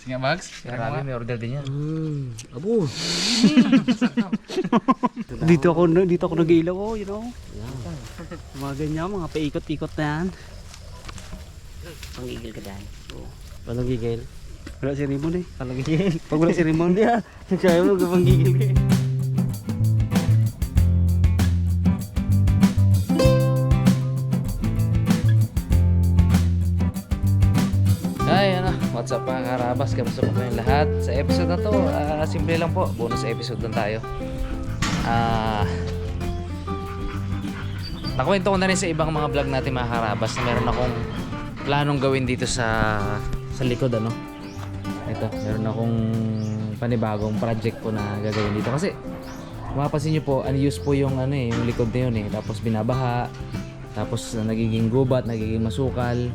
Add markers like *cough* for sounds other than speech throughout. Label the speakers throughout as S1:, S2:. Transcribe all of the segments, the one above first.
S1: Sige, Bags.
S2: Grabe, may order din yan.
S3: Hmm, abo. *laughs* dito ako dito ako nag-ilaw oh, you know. Mga ganyan, mga paikot-ikot na yan.
S4: Pangigil ka dyan.
S3: Walang gigil. Wala si Raymond eh. Walang gigil. Pag wala si *laughs* di ah. Kaya mo gawang gigil ka eh.
S2: What's up mga karabas? Kamusta po kayong lahat? Sa episode na to, ah, simple lang po. Bonus episode lang tayo. Ah... nakwento ko na rin sa ibang mga vlog natin mga karabas na meron akong planong gawin dito sa sa likod ano. Ito, meron akong panibagong project po na gagawin dito kasi mapapansin niyo po, unused po yung ano eh, yung likod na yun eh. Tapos binabaha, tapos nagiging gubat, nagiging masukal.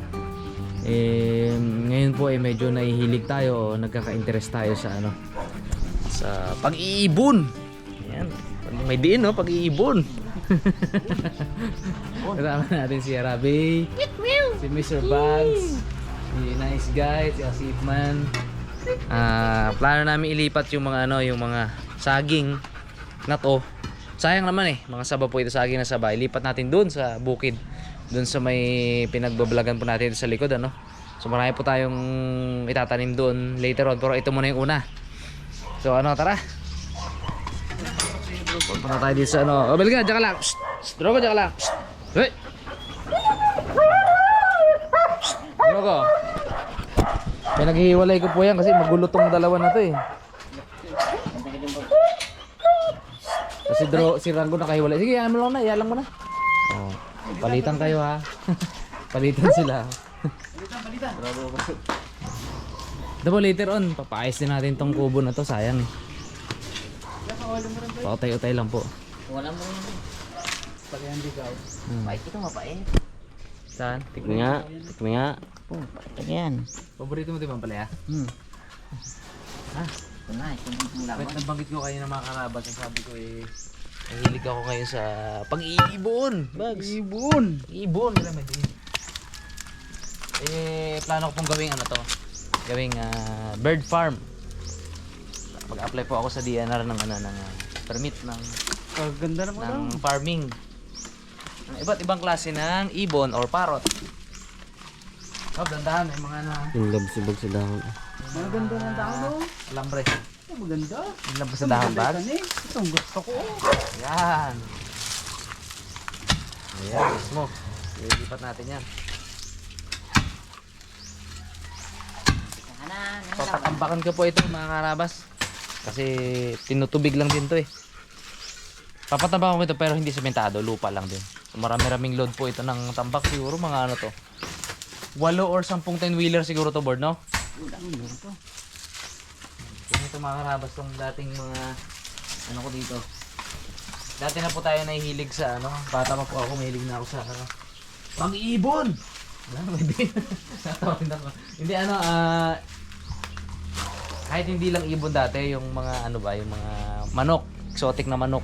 S2: Eh, ngayon po eh medyo nahihilig tayo o nagkaka-interest tayo sa ano sa pag-iibon. Pag- May diin no, pag-iibon. *laughs* Kasama natin si Arabi, si Mr. Bugs, si Nice Guy, si Asif Man. Ah, plano namin ilipat yung mga ano, yung mga saging na to. Sayang naman eh, mga saba po ito saging na saba. Ilipat natin doon sa bukid. Doon sa may pinagbabalagan po natin sa likod ano. So marami po tayong itatanim doon later on pero ito muna yung una. So ano, tara. Punta tayo dito sa ano. Oh, balikan, dyan ka lang. Shh, Drogo, dyan ka lang. Shh. Hey. Shh, Drogo. Pinaghihiwalay ko po yan kasi magulo tong dalawa na to eh. Kasi Dro, si Rango nakahiwalay. Sige, ano lang na, iyalang mo na. Oh, palitan kayo ha. *laughs* palitan sila. palitan, palitan. Diba later on, papaayos din natin tong kubo na to, sayang eh. Pautay-utay lang po.
S4: Wala mo yun.
S3: Pagyan di ka.
S4: Hmm. Mapait ito, mapait.
S2: Saan?
S3: Tikmi nga, tikmi nga.
S4: Oh, mapait yan.
S2: Paborito mo di ba pala
S4: Hmm. Ito na, ito yung laban.
S2: Wait, nabanggit ko kayo ng mga karabas. Sabi ko eh, nahilig ako ngayon sa pag-iibon. Bags.
S3: Ibon.
S2: Ibon. Wala may din. Eh, plano ko pong gawing ano to. Gawing ah, bird farm. Mag-apply po ako sa DNR ng ano ng ah, permit ng
S3: Kaganda naman daw.
S2: ng farming. Ng iba't ibang klase ng ibon or parrot. Oh, dandahan, may mga na
S3: Yung love si Bag sa dahon.
S1: Maganda ng tao, no? Maganda.
S2: Labas sa dahon bag.
S1: Ito, ito ang gusto ko.
S2: Yan. Ayan, mismo. Lilipat natin yan.
S4: Sana,
S2: Papatambakan ko po ito mga karabas. Kasi tinutubig lang din to eh. Papatambakan ko ito pero hindi sementado, lupa lang din. Marami-raming load po ito ng tambak siguro mga ano to. Walo or sampung 10 wheeler siguro to board, no? Yan ito mga tong dating mga ano ko dito. Dati na po tayo nahihilig sa ano, bata pa po ako, mahilig na ako sa ano, pang-ibon! Wala, pwede. *laughs* Natawin ako. Hindi ano, ah, kahit hindi lang ibon dati, yung mga ano ba, yung mga manok, exotic na manok.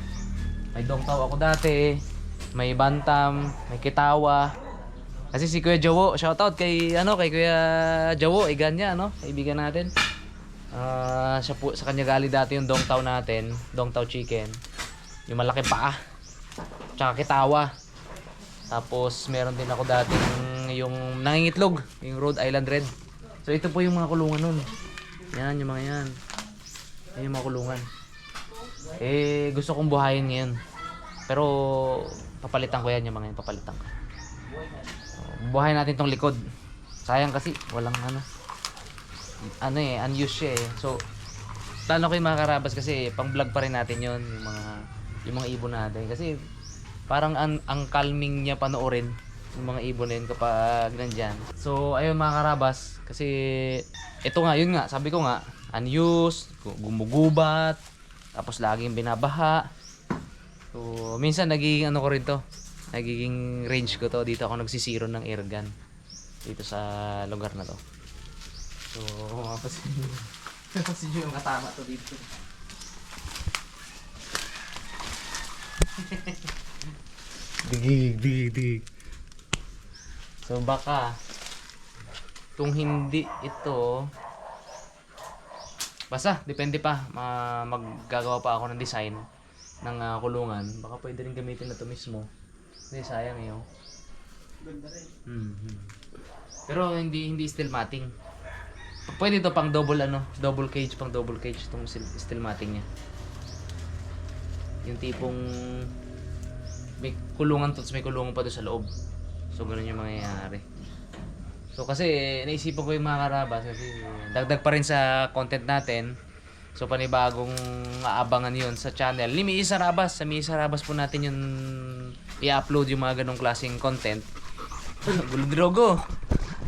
S2: May dongtaw ako dati, may bantam, may kitawa. Kasi si Kuya Jawo, shoutout kay ano, kay Kuya Jawo, igan niya, no? Kaibigan natin. Ah, siya po, sa kanya gali dati yung dongtaw natin, dongtaw chicken. Yung malaki paa. Tsaka kitawa. Tapos meron din ako dating yung nangingitlog, yung Rhode Island Red. So ito po yung mga kulungan nun. Yan, yung mga yan. Yan yung mga kulungan. Eh, gusto kong buhayin ngayon. Pero, papalitan ko yan yung mga yan, papalitan ko. So, buhayin natin tong likod. Sayang kasi, walang ano. Ano eh, unused siya eh. So, plano ko yung mga karabas kasi pang vlog pa rin natin yon yung mga yung mga ibon natin kasi parang ang, ang calming niya panoorin yung mga ibon na yun kapag nandyan. So, ayun mga karabas, kasi ito nga, yun nga, sabi ko nga, unused, gu- gumugubat, tapos laging binabaha. So, minsan nagiging ano ko rin to, nagiging range ko to, dito ako nagsisiro ng airgun dito sa lugar na to. So, mapasin mapasin *laughs* nyo yung katama to dito. *laughs*
S3: Digig, digig, digig.
S2: So baka kung hindi ito Basta, depende pa. Ma maggagawa pa ako ng design ng ah, kulungan. Baka pwede rin gamitin na to mismo. Hindi, sayang eh. oh.
S1: Ganda rin.
S2: Mhm. Pero hindi hindi steel matting. Pwede to pang double ano, double cage, pang double cage itong matting niya. Yung tipong may kulungan to, may kulungan pa doon sa loob. So ganun yung mangyayari. So kasi naisipan ko yung mga karabas kasi dagdag pa rin sa content natin. So panibagong aabangan yon sa channel. Ni Misa Rabas, sa Misa Rabas po natin yung i-upload yung mga ganong klaseng content. Gulo drogo.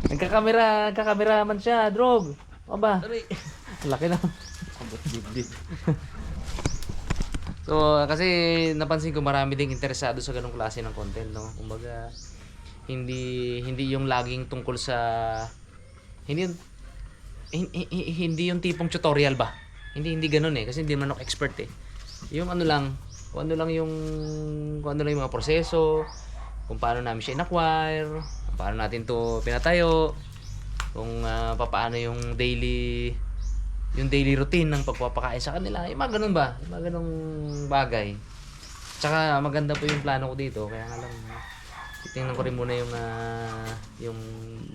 S2: Nagkakamera, nagkakamera man siya, drog. O ba? Laki na. *laughs* so, kasi napansin ko marami ding interesado sa ganong klase ng content, no? Kumbaga, hindi hindi yung laging tungkol sa hindi yung hin- hi- hi- hindi yung tipong tutorial ba? Hindi hindi ganoon eh kasi hindi man ako expert eh. Yung ano lang, kung ano lang yung kung ano lang yung mga proseso, kung paano namin siya in-acquire, paano natin to pinatayo, kung ah, papaano yung daily yung daily routine ng pagpapakain sa kanila. Yung mga ganun ba? Yung mga ganung bagay. Tsaka maganda po yung plano ko dito. Kaya nga lang, titingnan ko rin muna yung, ah, yung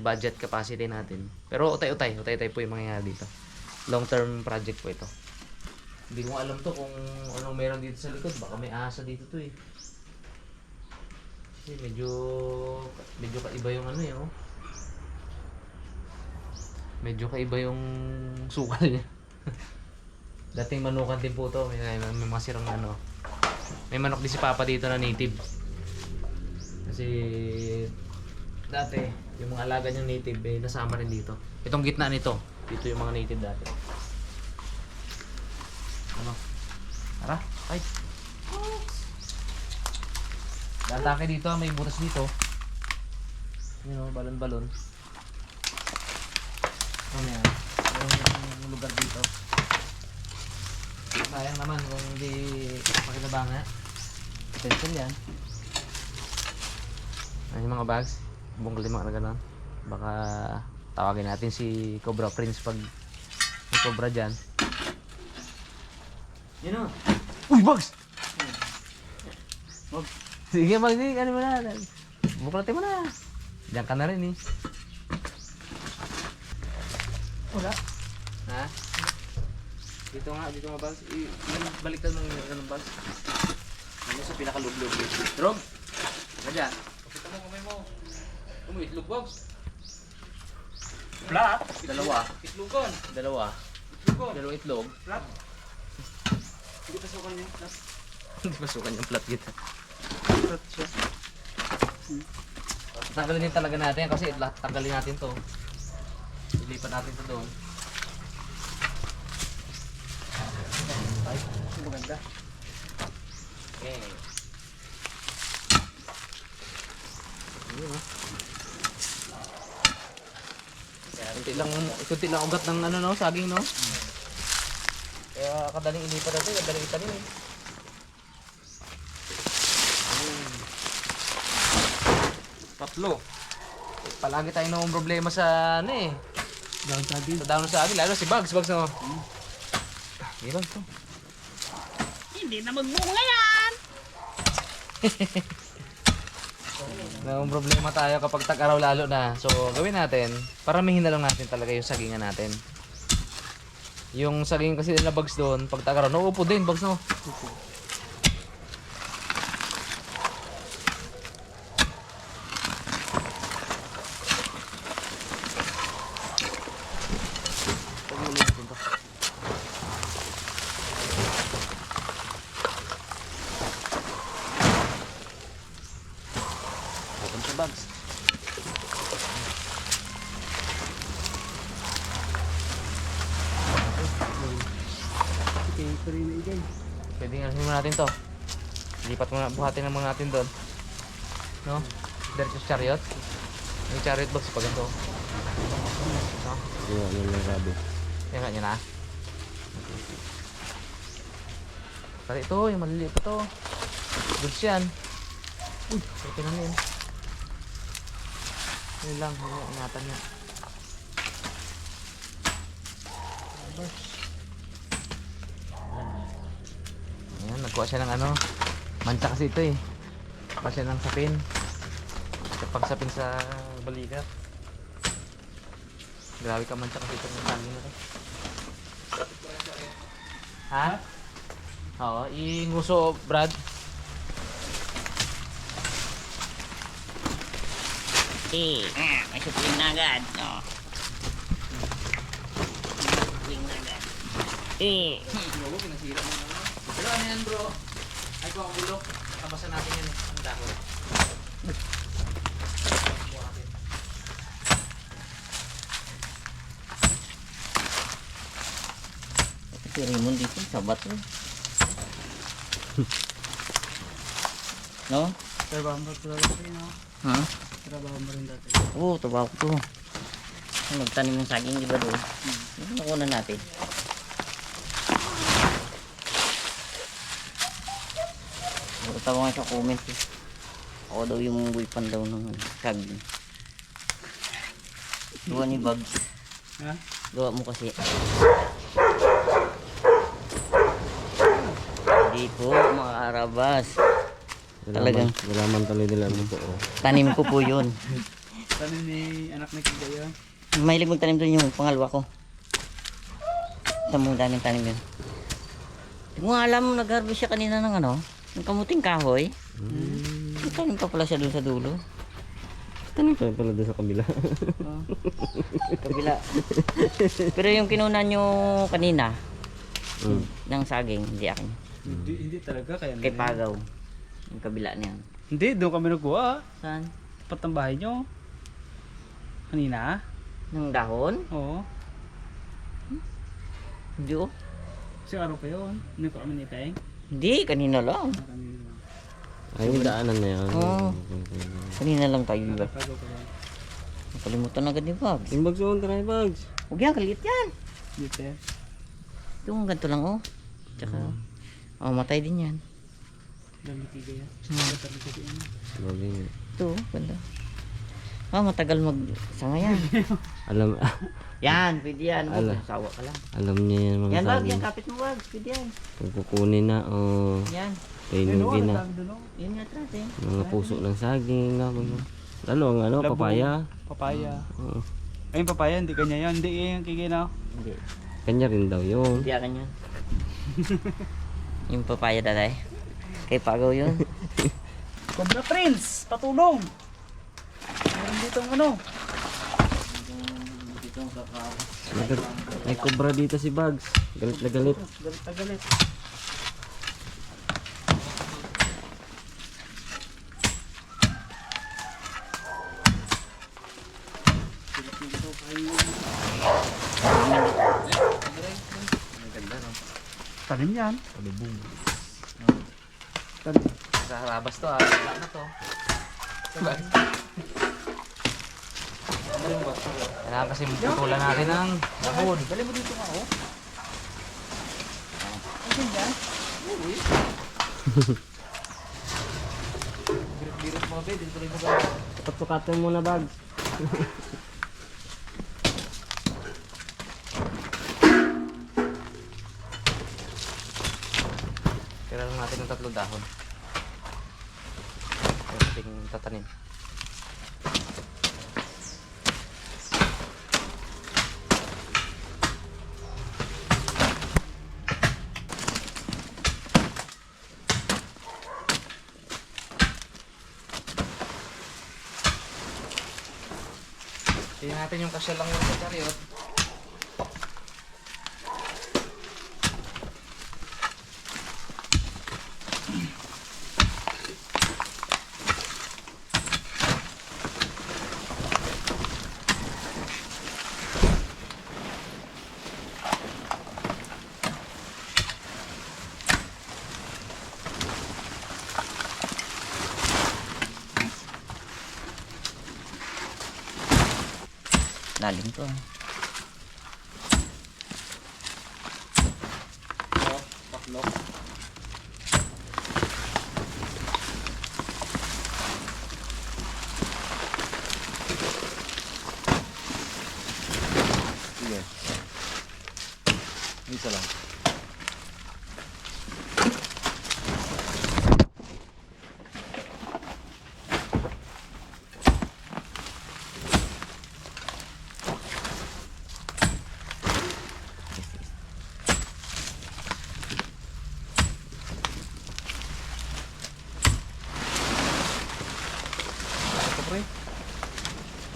S2: budget capacity natin. Pero utay-utay. Utay-utay po yung mangyayari dito. Long term project po ito. Hindi ko alam to kung anong meron dito sa likod. Baka may asa dito to eh. Kasi medyo medyo kaiba yung ano eh, oh. Medyo kaiba yung sukal niya. *laughs* Dating manukan din po to. May, may, may mga sirang ano. May manok din si Papa dito na native. Kasi dati, yung mga alaga niyang native eh, nasama rin dito. Itong gitna nito. Dito yung mga native dati. Ano? Tara, ay. Datake dito, may butas dito. You know, balon-balon. Ano yan? Yung lugar dito. Sayang naman kung hindi pakinabangan. Attention yan. Ano yung mga bags? Bungkal lima na gano'n. Baka tawagin natin si Cobra Prince pag may Cobra dyan. Yun o. Uy, bags! Sige, magdinig. Ano mo na? Buklatin mo na. Diyan ka na rin eh.
S1: Wala.
S2: Ha? Dito nga, dito nga bags. I, baliktad mo yung ganun bags. Ano sa pinakalublog dito? Drog! Ano dyan? Pakita mo kamay mo. Ano mo, itlog bags?
S1: Flat.
S2: Dalawa.
S1: Itlogon.
S2: Dalawa.
S1: Itlogon.
S2: Dalawa itlog.
S1: Flat. Hindi pasukan niya. Flat.
S2: Hindi masukan yung plat kita.
S1: Flat siya.
S2: Tanggalin din talaga natin kasi lahat tanggalin natin to. Ilipat natin to doon.
S1: Ay, maganda.
S2: Okay. Ayun ah. Kunti lang, kunti lang ugat ng ano no, saging no. Kaya kadaling ilipat natin, kadaling itanim eh. Tatlo. Palagi tayo nung problema sa ano eh.
S1: Down sabi.
S2: Sa down sa akin, lalo si Bugs, Bugs no. Hindi Bugs to.
S1: Hindi na magbunga yan.
S2: May problema tayo kapag tag-araw lalo na. So, gawin natin, paramihin na lang natin talaga yung sagingan natin. Yung saging kasi na bags doon, pag tag-araw, nauupo din, bags no? Open kuha naman natin doon. No? Diretso sa chariot. May chariot box pa ganito. No?
S3: Yung ano lang sabi.
S2: Yan kanya na. Pati ito, yung maliliit pa to. Goods yan. Uy, pwede na yun. Yun lang, yun, ingatan niya. Ayan, nagkuha siya ng ano. Mancha kasi ito eh. Siya ng sapin. Kapag sapin sa balikat. Grabe ka mancha kasi itong saging na to. Ha? Oo, inguso Brad.
S4: Eh, ah, may supling na agad. Oh. Supling na agad. Eh.
S2: Na. Pero ano yan bro? Kung ang bulok. Tabasan natin yan eh. Ang dahon.
S4: Si Raymond dito, sabat eh. no?
S1: Trabaho mo talaga rin, no?
S4: Ha?
S1: Trabaho mo rin dati.
S4: Oo, trabaho ko to. Nagtanim ng saging, di ba doon? Ano nakuha natin? Puro tawa nga sa comment eh. Ako daw yung buipan daw ng saging. Gawa ni Bugs.
S1: Ha?
S4: Gawa mo kasi. Hindi po, mga arabas. Talagang-
S3: Wala man tuloy nila ang totoo.
S4: Tanim ko po yun. *laughs*
S1: Sabi ni anak ni Kiga yun.
S4: Mahilig magtanim doon yung pangalawa ko. Sa mong daming tanim yun. Hindi mo alam, nag-harvest siya kanina ng ano, ng kamuting kahoy. May Tanim pa pala siya doon sa dulo.
S3: Tanim pa pala doon sa kabila.
S4: Kabila. Pero yung kinunan nyo kanina,
S3: mm.
S4: ng saging, hindi akin.
S1: Hindi, hindi talaga. Kaya
S4: Kay Pagaw. Yung kabila niyan.
S1: Hindi, doon kami nagkuha.
S4: Saan?
S1: Tapat ng bahay nyo. Kanina?
S4: Ng dahon?
S1: Oo.
S4: Hindi oh.
S1: Kasi araw pa yun. Hindi pa kami ni Peng.
S4: Hindi, kanina lang.
S3: Ay, yung daanan na yan.
S4: Oo. Kanina lang tayo, di ba? Nakalimutan agad ni Babs.
S3: Yung bags on, try bags.
S4: Huwag yan, kalit yan.
S1: Dito eh.
S4: Yung ganito lang oh. Tsaka, oh, matay din yan.
S1: Dami Kiga yan. Yan.
S3: Grabe nga.
S4: Ito, oh, ganda. Ah, matagal mag sanga yan. *laughs*
S3: Alam, *laughs*
S4: yan, pwede yan. Huwag
S3: Ala.
S4: sawa ka lang.
S3: alam niya yan mga
S4: Yan
S3: saging.
S4: yan, kapit mo bag. Pwede yan.
S3: Kung kukunin na o
S4: Yan.
S3: kainugin na.
S4: Yun nga eh.
S3: Mga puso ng saging na. Mga, lalo ang ano,
S1: Labo.
S3: papaya.
S1: Papaya.
S3: Oo.
S1: Ayun papaya, hindi kanya yun. Hindi yung Kiga na.
S4: Hindi.
S3: Kanya rin daw yun.
S4: Hindi akin yan. yung papaya dalay. Kay Pagaw yun. *laughs*
S1: Cobra Prince! Patulong! Meron dito ano?
S3: Nagal- May kobra dito si Bugs. Galit na galit.
S1: Galit na galit. Tanim yan.
S2: Kalubong.
S1: Tanim.
S2: Sa harabas to ah. Wala na to. Kailangan kasi putulan natin ng dahon.
S1: Dali mo dito nga oh.
S2: Birit-birit mo be, dito rin mo ba?
S3: Patsukatan mo na Bugs.
S2: Tira lang natin ng tatlong dahon. Yung ating natin yung kasya lang yung sa chariot.
S4: Lalim to. ah.
S2: Isa lang.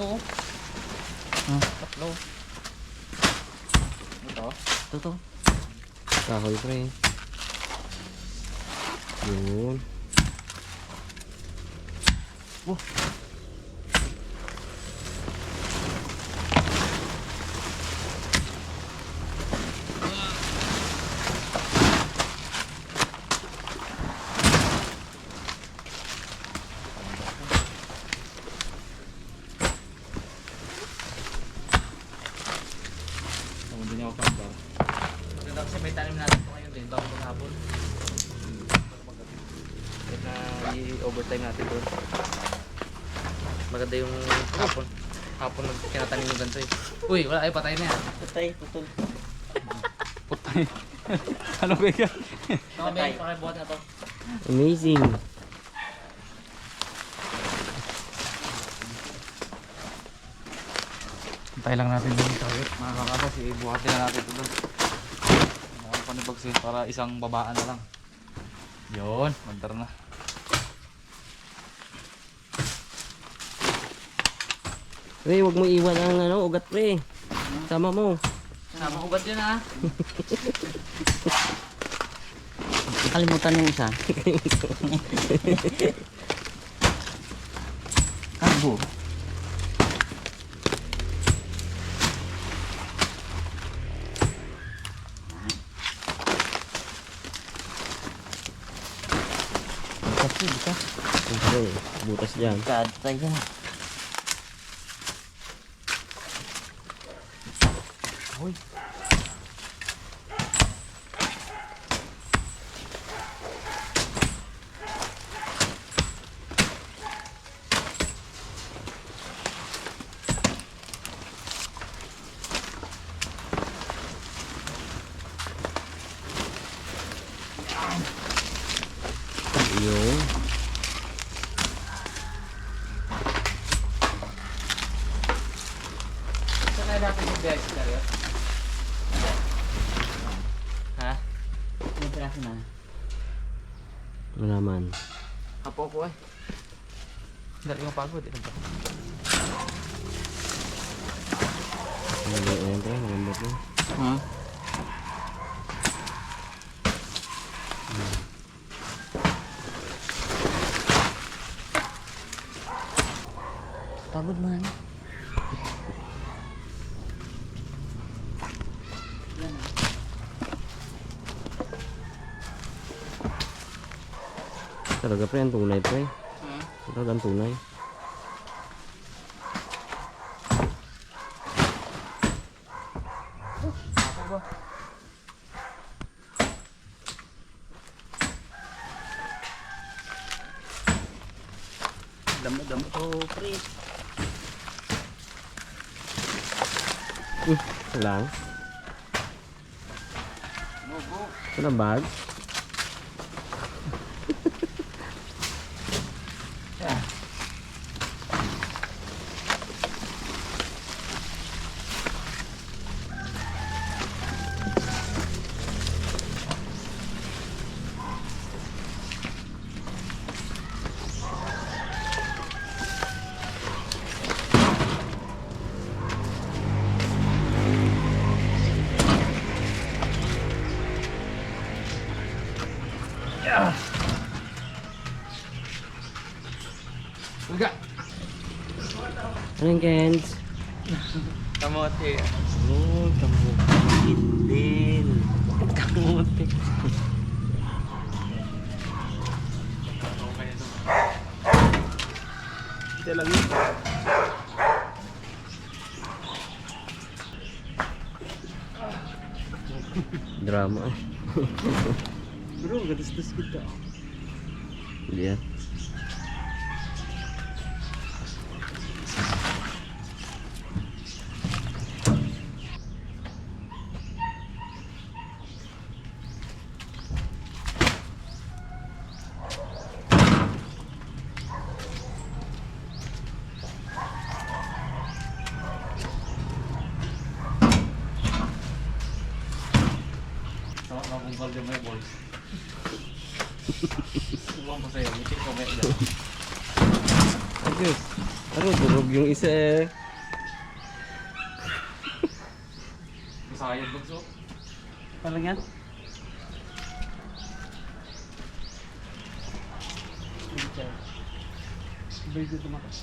S2: To.
S4: Hmm.
S2: Tatlo. Ito.
S4: Ito to.
S3: Kahoy pre. Yun.
S1: Tama din ako kambar.
S2: Maganda kasi may tanim natin po ngayon din bago maghapon. Kahit na i-overtime natin doon. Maganda yung hapon. Hapon nag kinatanim yung ganito eh. Uy, wala ay patay na yan.
S4: Patay, putol.
S1: Putay. *laughs* ano ba yan?
S2: Patay. Pakibuhat na to.
S3: Amazing.
S1: Antay lang natin yung tawit. Mga kakabas, ibuhatin na natin ito doon. Mga panibagsi para isang babaan na lang. Yun, mandar na.
S3: Pre, wag mo iwan ang ano, ugat pre. Sama mo.
S2: Sama ugat yun ha.
S4: Nakalimutan yung isa. *laughs* Kalbo. Kasi bisa.
S3: Pre, butas dyan.
S4: Kata yan.
S2: Na.
S3: Ano naman.
S2: Apo ko eh. Dali yung pagod eh.
S3: Ano yan pre, malambot na.
S4: Pagod man.
S3: Talaga pre, ang tunay pre.
S2: Hmm?
S3: Talaga ang tunay.
S1: Damo-damo.
S4: Oh, pre.
S3: Ito lang. Na bag.
S1: Ito lang yun.
S3: Drama eh.
S1: Bro, gadis-das kita.
S3: Hindi eh.
S1: Masayang bunso.
S3: Parang yan. Bago tumakas.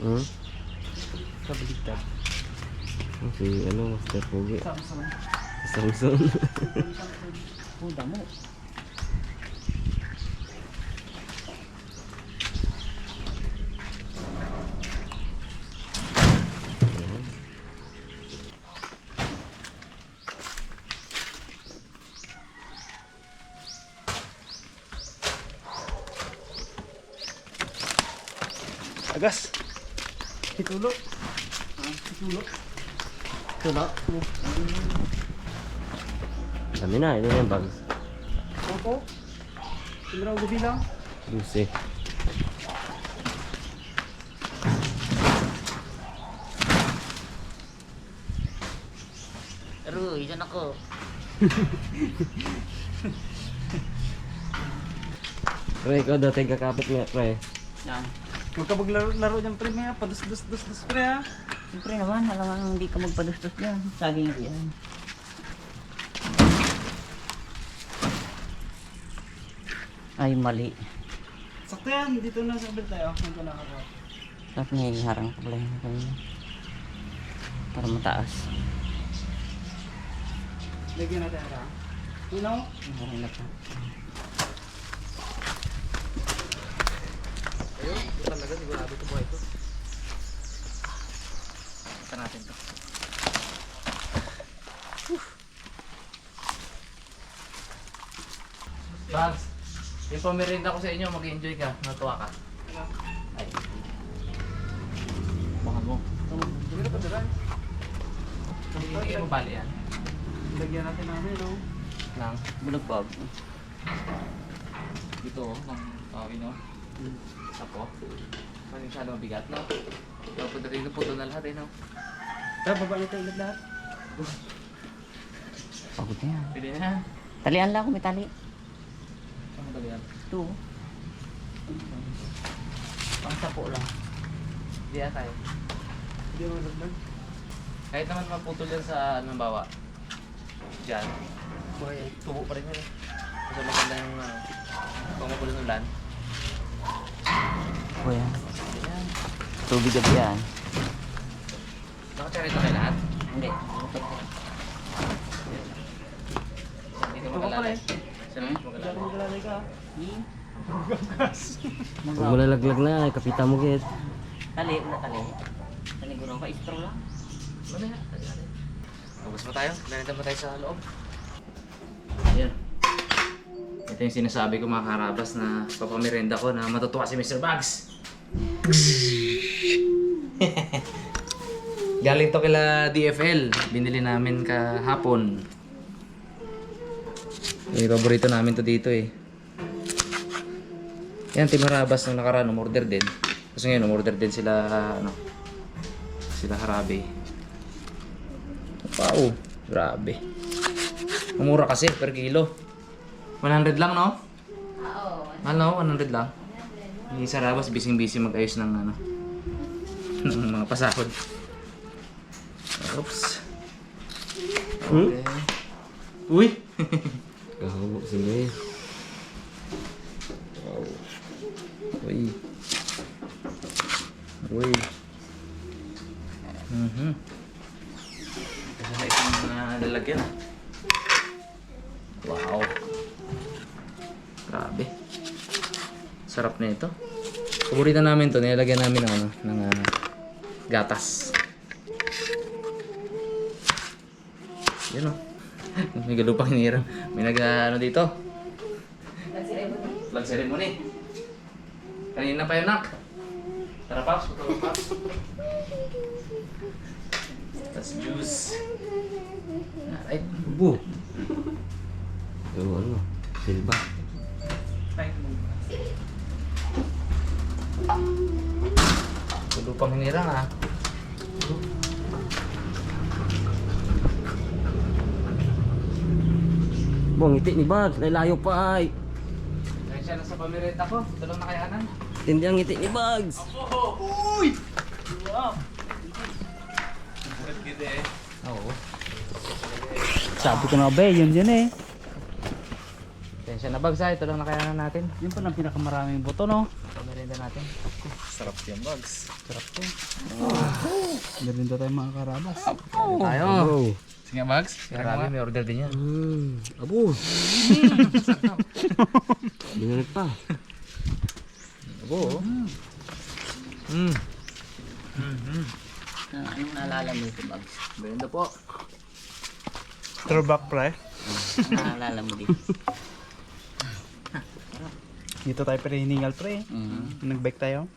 S2: Hmm?
S3: Sa baligtad.
S2: Okay, ano, Master Pogi?
S3: Samsung.
S2: Samsung.
S3: oh, damo. Itulo.
S2: Dami na, ito na yung bags.
S3: Opo. Tumiraw ko bilang.
S2: Lucy.
S4: Pero, isan ako. *laughs*
S2: Pre, ikaw dati kakapit nga, pre.
S4: Yan.
S3: Huwag ka maglaro-laro dyan pre mga padus-dus-dus-dus pre ha.
S4: Siyempre naman, alam mo hindi ka magpadustos dyan. Saging yan. Ay, mali.
S3: Sakto yan, dito na sa belt tayo. Nandito na ako.
S4: Tapos nangyayarang ka pala yun kanina. Para mataas.
S3: Lagyan natin ha. Tunaw.
S4: Nangyayarang na pa.
S1: Ayun, ito talaga sigurado ito buhay ito. Ito natin to.
S2: Bags, yung pamirinda ko sa inyo, mag-enjoy ka. Natuwa ka. Ay.
S1: Baka mo.
S3: Hindi na padalan.
S2: Hindi mo bali yan.
S3: Lagyan natin namin no.
S2: Lang.
S4: Bulagbag.
S1: Dito oh, ng tawin no.
S2: Apo. Masyado mabigat, no? Dapat dito puto na lahat, eh, no?
S3: Tara, baba nito ulit lahat.
S4: Pagod na yan.
S2: Pwede na.
S4: Talian lang ako, may tali.
S2: Saan yan?
S4: Ito. Pang sapo lang.
S2: Hindi ata eh.
S3: Hindi mo naglag.
S2: Kahit naman maputol yan sa anong bawa. Diyan. Buhay, tubo pa rin yun eh. Kasi maganda yung ano. Kung magulo ng lan.
S4: Kuya.
S2: Yan.
S4: Tubig gabi yan.
S2: Nakachari ito kay lahat.
S4: Hindi.
S2: Hindi ka
S3: Ito pa pala
S2: magalala.
S3: eh.
S2: Saan mo
S3: mo galalay ka.
S2: Huwag mo lalaglag na, kapita mo git.
S4: Tali, wala tali. Taniguro ka, istro lang.
S2: Mamaya, Labas mo tayo, ganito mo tayo sa loob. Ayan. Ito yung sinasabi ko mga karabas na papamirenda ko na matutuwa si Mr. Bugs. *laughs* Galing to kila DFL. Binili namin kahapon. Eh, paborito namin to dito eh. Yan, Team Harabas nung nakaraan, umorder din. Kasi ngayon, umorder din sila, ano, sila Harabe. Wow, grabe. Mumura kasi per kilo. 100 lang, no? Oo. Ano, 100 lang. Yung isa rabas, bising-busy mag-ayos ng ano, ng mga pasahod. Oops. Okay. Uy! Kahubok sila eh. Wow. Uy. Uy. Mhm. Kasi na itong mga lalagyan. Wow. Grabe. Sarap na ito. Paborito namin to, nilalagyan namin ng ano, ng ah, gatas. Yan o. *laughs* May galupang hinirang. May nag ah, ano dito. Flag ceremony. Kanina pa yun nak. Tara Paps, puto Paps. Tapos juice. Alright. Bu.
S3: Ngiti ni Bag. Lalayo pa ay.
S2: Dahil siya na sa pamireta ko, dalawang nakayanan.
S3: Tindi ang ngiti ni Bugs.
S1: Uy!
S2: Oo.
S3: Sabi ko na ba, yun yun eh.
S2: Tensya na bagsa, ito lang nakayanan natin.
S3: Yun pa lang pinakamaraming buto, no?
S2: Ito merienda natin.
S1: Sarap yan, Bugs.
S3: Sarap to. Meron daw tayo mga karabas.
S2: Tayo.
S3: Oh.
S1: Sige, Bugs.
S2: Grabe, may order din yan.
S3: Mm, abo. *laughs* Binalik pa.
S2: Abo. Mm.
S4: Ah, anong naalala mo ito, Bugs?
S2: Merienda po.
S3: Throwback pre.
S4: Anong naalala mo dito? *laughs*
S3: Dito tayo pre hiningal pre.
S4: Mm.
S3: Nag-bike tayo.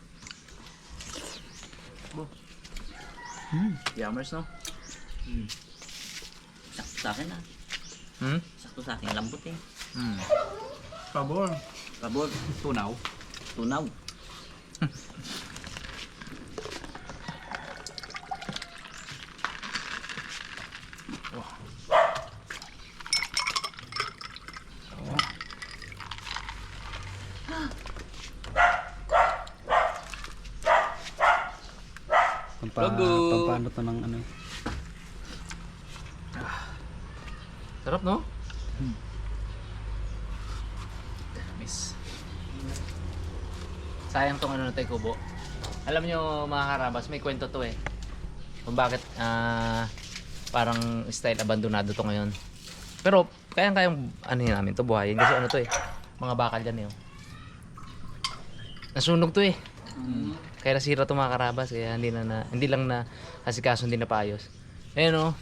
S2: Yummers, no?
S4: Sakto sa akin ah.
S2: Hmm?
S4: Sakto sa akin. Lambot eh.
S2: Hmm.
S3: Pabor.
S4: Kabol.
S2: Tunaw.
S4: Tunaw. *laughs*
S3: Pampa,
S2: Logo.
S3: pampano to ng ano.
S2: Sarap, no? Miss. Sayang tong ano na tayo kubo. Alam nyo mga karabas, may kwento to eh. Kung bakit ah, parang style abandonado to ngayon. Pero kayang kayang ano yun namin to buhayin kasi ano to eh. Mga bakal yan eh. oh. Nasunog to eh. Kaya nasira to mga karabas kaya hindi na, na hindi lang na asikaso hindi na paayos. Ayun oh.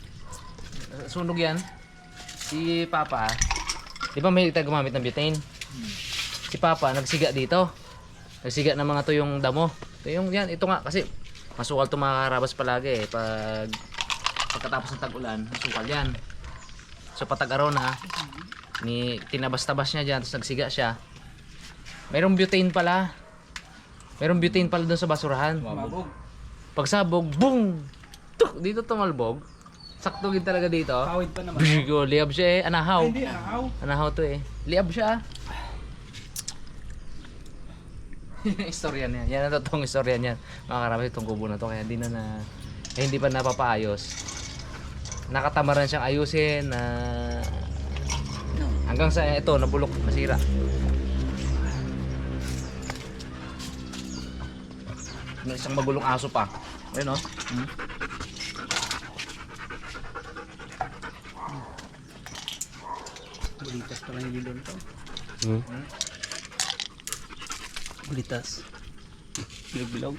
S2: Sunog yan. Si Papa, di ba may tayo gumamit ng butane? Si Papa, nagsiga dito. Nagsiga ng mga to yung damo. Ito yung yan, ito nga kasi masukal to mga karabas palagi eh. Pag pagkatapos ng tag-ulan, masukal yan. So patag araw na, ni tinabas-tabas niya diyan, tapos nagsiga siya. Mayroong butane pala. Mayroong butane pala doon sa basurahan. Pagsabog, boom! Tuk! Dito tumalbog. Sakto gid talaga dito.
S3: Kawid pa naman.
S2: Bigo, liab siya eh. Anahaw.
S3: Hindi, ahaw.
S2: Anahaw to eh. Liab siya ah. *laughs* istorya niya. Yan ang totoong istorya niya. Mga karami itong kubo na to. Kaya hindi na na... Eh, hindi pa napapaayos. Nakatamaran siyang ayusin na... hanggang sa ito, nabulok, masira. May isang magulong aso pa. Ayun oh. Hmm?
S3: Bulitas pa lang yung doon to.
S2: Hmm?
S3: Bulitas. Bilog-bilog.